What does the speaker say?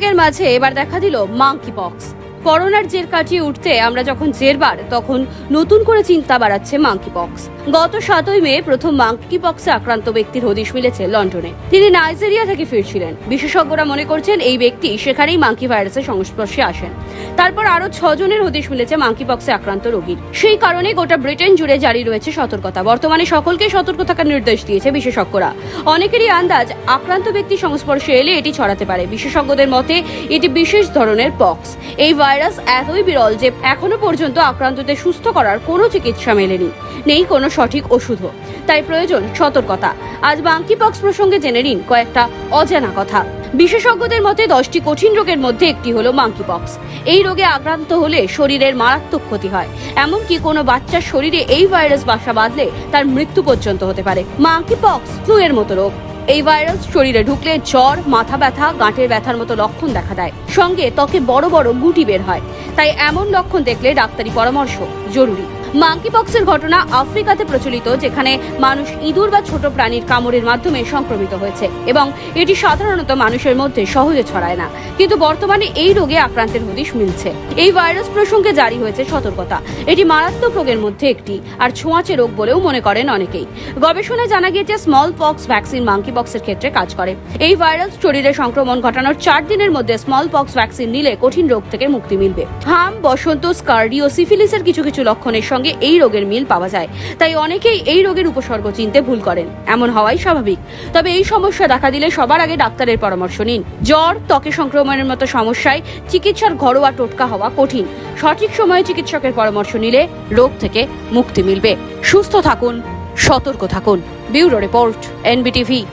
উদ্বেগের মাঝে এবার দেখা দিল মাঙ্কি পক্স করোনার জের কাটিয়ে উঠতে আমরা যখন জেরবার, তখন নতুন করে চিন্তা বাড়াচ্ছে মাঙ্কি পক্স গত সাতই মে প্রথম মাঙ্কি পক্সে আক্রান্ত ব্যক্তির হদিশ মিলেছে লন্ডনে। তিনি নাইজেরিয়া থেকে ফিরছিলেন। বিশেষজ্ঞরা মনে করছেন এই ব্যক্তি সেখানেই মাঙ্কি ভাইরাসের সংস্পর্শে আসেন। তারপর আরও ছজনের হদিশ মিলেছে মাঙ্কি পক্সে আক্রান্ত রোগীর। সেই কারণে গোটা ব্রিটেন জুড়ে জারি রয়েছে সতর্কতা। বর্তমানে সকলকে সতর্ক থাকার নির্দেশ দিয়েছে বিশেষজ্ঞরা। অনেকেরই আন্দাজ, আক্রান্ত ব্যক্তির সংস্পর্শে এলে এটি ছড়াতে পারে। বিশেষজ্ঞদের মতে, এটি বিশেষ ধরনের পক্স এই ভাইরাস এতই বিরল যে এখনও পর্যন্ত আক্রান্তদের সুস্থ করার কোনো চিকিৎসা মেলেনি। নেই কোনো সঠিক ওষুধও। তাই প্রয়োজন সতর্কতা। আজ বাঙ্কি পক্স প্রসঙ্গে জেনে নিন কয়েকটা অজানা কথা। বিশেষজ্ঞদের মতে দশটি কঠিন রোগের মধ্যে একটি হলো মাঙ্কি পক্স এই রোগে আক্রান্ত হলে শরীরের মারাত্মক ক্ষতি হয়। এমনকি কোনো বাচ্চার শরীরে এই ভাইরাস বাসা বাঁধলে তার মৃত্যু পর্যন্ত হতে পারে। মাঙ্কি পক্স ফ্লু এর মতো রোগ। এই ভাইরাস শরীরে ঢুকলে জ্বর, মাথা ব্যথা, গাঁটের ব্যথার মতো লক্ষণ দেখা দেয়। সঙ্গে ত্বকে বড় বড় গুটি বের হয়। তাই এমন লক্ষণ দেখলে ডাক্তারি পরামর্শ জরুরি। মাঙ্কি পক্সের ঘটনা আফ্রিকাতে প্রচলিত, যেখানে মানুষ ইঁদুর বা ছোট প্রাণীর কামড়ের মাধ্যমে সংক্রমিত হয়েছে এবং এটি সাধারণত মানুষের মধ্যে সহজে ছড়ায় না। কিন্তু বর্তমানে এই রোগে আক্রান্তের হদিশ মিলছে। এই ভাইরাস প্রসঙ্গে জারি হয়েছে সতর্কতা। এটি মারাত্মক রোগের মধ্যে একটি আর ছোঁয়াচে রোগ বলেও মনে করেন অনেকেই। গবেষণায় জানা গিয়েছে স্মল পক্স ভ্যাকসিন মাঙ্কি পক্সের ক্ষেত্রে কাজ করে। এই ভাইরাস শরীরে সংক্রমণ ঘটানোর চার দিনের মধ্যে স্মল পক্স ভ্যাকসিন নিলে কঠিন রোগ থেকে মুক্তি মিলবে। হাম, বসন্ত, স্কার্ডি ও সিফিলিসের কিছু কিছু লক্ষণের সঙ্গে এই রোগের মিল পাওয়া যায়। তাই অনেকেই এই রোগের উপসর্গ চিনতে ভুল করেন। এমন হওয়াই স্বাভাবিক। তবে এই সমস্যা দেখা দিলে সবার আগে ডাক্তারের পরামর্শ নিন। জ্বর, ত্বকে সংক্রমণের মতো সমস্যায় চিকিৎসার ঘরোয়া টোটকা হওয়া কঠিন। সঠিক সময়ে চিকিৎসকের পরামর্শ নিলে রোগ থেকে মুক্তি মিলবে। সুস্থ থাকুন, সতর্ক থাকুন। Bureau report, NBTV.